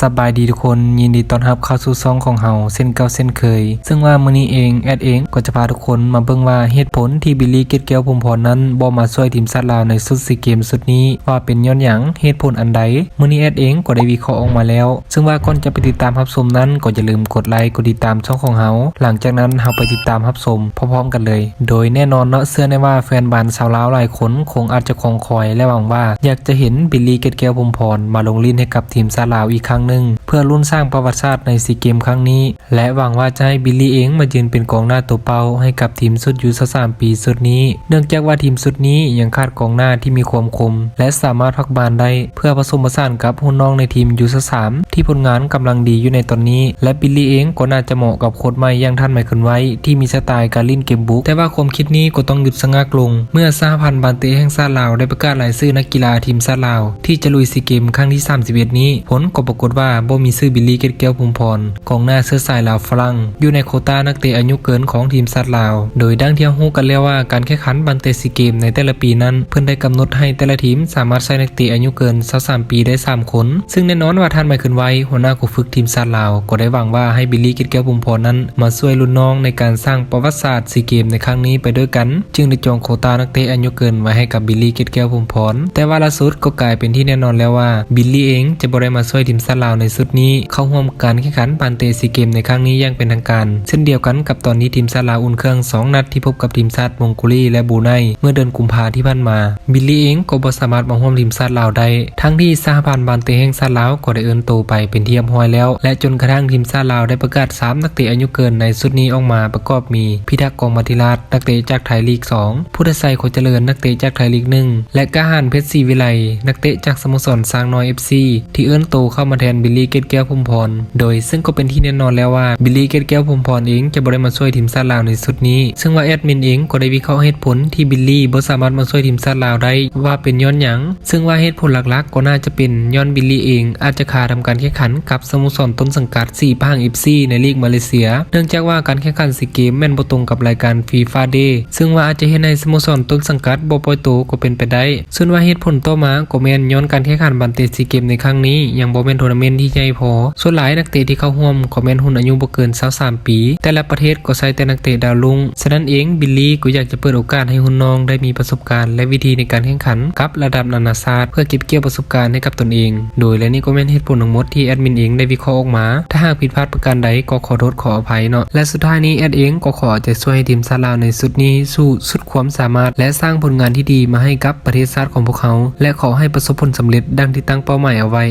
สบายดีทุกคนยินดีต้อนรับเข้าสู่ซองของเฮาเส้นเก่าเส้นเคย ซึ่งว่ามื้อนี้เองแอดเองก็จะพาทุกคนมาเบิ่งว่าเหตุผลที่บิลลี่เกตแก้วพรมพรนั้นบ่มาช่วยทีมชาติลาวในสุดซีเกมสุดนี้ว่าเป็นย้อนหยังเหตุผลอันใดมื้อนี้แอดเองก็ได้วิเคราะห์ออกมาแล้ว ซึ่งว่าก่อนจะไปติดตามรับชมนั้นก็อย่าลืมกดไลค์กดติดตามช่องของเฮาหลังจากนั้นเฮาไปติดตามรับชมพร้อมๆกันเลย โดยแน่นอนเนาะเชื่อแน่ว่าแฟนบอลชาวลาวหลายคนคงอาจจะคงคอยและหวังว่า อยากจะเห็นบิลลี่เกตแก้วพรมพรมาลงลิ้นให้กับทีมชาติลาวอีกครั้งหนึ่งเพื่อรุ่นสร้างประวัติศาสตร์ในซีเกมครั้งนี้ และหวังว่าจะให้บิลลี่เองมายืนเป็นกองหน้าตัวเป้าให้กับทีมสุดยูสสามปีสุดนี้ เนื่องจากว่าทีมสุดนี้ยังขาดกองหน้าที่มีความคม และสามารถพักบานได้ เพื่อผสมผสานกับหุ่นน้องในทีมยูสสามที่ผลงานกำลังดีอยู่ในตอนนี้ และบิลลี่เองก็น่าจะเหมาะกับโค้ชใหม่อย่างท่านไมเคิลไว้ ที่มีสไตล์การเล่นเกมบุกแต่ว่าความคิดนี้ก็ต้องหยุดสะงักลง เมื่อสหพันธ์บานเตแห่งชาลาวได้ประกาศรายชื่อนักกีฬาทีมชาลาว ที่จะลุยซีเกมครั้งที่ 31 นี้ ผลก็ปรากฏว่าบ่มีชื่อบิลลี่เกตแก้วภูมิพรกองหน้าเสื้อสายลาวฝรั่งอยู่ในโคต้านักเตะอายุเกินของทีมชาติลาว โดยดังที่เรารู้กันแล้วว่าการแข่งขันบันเตซีเกมในแต่ละปีนั้น เพื่อนได้กำหนดให้แต่ละทีมสามารถใช้นักเตะอายุเกิน23ปีได้3คน ซึ่งแน่นอนว่าท่านไมเคิลไว้หัวหน้าผู้ฝึกทีมชาติลาว ก็ได้หวังว่าให้บิลลี่เกตแก้วภูมิพรนั้น มาช่วยรุ่นน้องในการสร้างประวัติศาสตร์ซีเกมในครั้งนี้ไปด้วยกัน จึงได้จองโคต้านักเตะอายุเกินไว้ให้กับบิลลี่เกตแก้วภูมิพรแต่ว่าล่าสุดก็กลายเป็นที่แน่นอนแล้วว่าบิลลี่เองจะบ่ได้มาช่วยทีมชาติลาวในสุดนี้เข้าร่วมการแข่งขันปานเตซีเกมในครั้งนี้อย่างเป็นทางการ เช่นเดียวกันกับตอนนี้ทีมชาติลาวอุ่นเครื่อง 2 นัดที่พบกับทีมชาติมองโกลีและบูไนเมื่อเดือนกุมภาที่ผ่านมา บิลลี่เองก็บ่สามารถมาร่วมทีมชาติลาวได้ ทั้งที่สหพันธ์บานเตแห่งชาติลาวก็ได้เอิ้นโตไปเป็นที่เรียบร้อยแล้ว และจนกระทั่งทีมชาติลาวได้ประกาศ 3 นักเตะอายุเกินในชุดนี้ออกมาประกอบมี พิทักษ์กองมาธิราชนักเตะจากไทยลีก 2 พุทธไสยโคเจริญนักเตะจากไทยลีก 1 และกาหานเพชรศรีวิไลนักเตะจากสโมสรสร้างน้อย FC ที่เอิ้นโตเข้ามาแทนบิลลี่เกตแก้วพรมพร โดยซึ่งก็เป็นที่แน่นอนแล้วว่าบิลลี่เกตแก้วพรมพรเองจะบ่ได้มาช่วยทีมชาติลาวในชุดนี้ ซึ่งว่าแอดมินเองก็ได้วิเคราะห์เหตุผลที่บิลลี่บ่สามารถมาช่วยทีมชาติลาวได้ว่าเป็นย้อนหยัง ซึ่งว่าเหตุผลหลักๆ ก็น่าจะเป็นย้อนบิลลี่เอง อาจจะขาดทำการแข่งขันกับสโมสรต้นสังกัด4พาง FC ในลีกมาเลเซีย เนื่องจากว่าการแข่งขันซีเกมแม่นบ่ตรงกับรายการฟีฟาเดย์ซึ่งว่าอาจจะเห็นในสโมสรต้นสังกัดบ่ปล่อยตัวก็เป็นไปได้ ส่วนว่าเหตุผลต่อมาก็แม่นย้อนการแข่งขันบันเตซีเกมในครั้งนี้ยังบ่แม่นทัวร์นาเมนต์ที่ใหญ่พอ ส่วนหลายนักเตะที่เข้าร่วมก็แม่นหุ่นอายุบ่เกิน23ปี แต่ละประเทศก็ใช้แต่นักเตะดาวรุ่งฉะนั้นเองบิลลี่ก็อยากจะเปิดโอกาสให้หุ่นน้องได้มีประสบการณ์และวิธีในการแข่งขันกับระดับนานาชาติเพื่อเก็บเกี่ยวประสบการณ์ให้กับตนเอง โดยและนี่ก็แม่นเหตุผลทั้งหมดที่แอดมินเองได้วิเคราะห์ออกมา ถ้าหากผิดพลาดประการใดก็ขอโทษขออภัยเนาะ และสุดท้ายนี้แอดเองก็ขอจะช่วยให้ทีมชาติลาวในสุดนี้สู้สุดความสามารถ และสร้างผลงานที่ดีมาให้กับประเทศชาติของพวกเขา และขอให้ประสบผลสำเร็จดังที่ตั้งเป้าหมายเอาไว้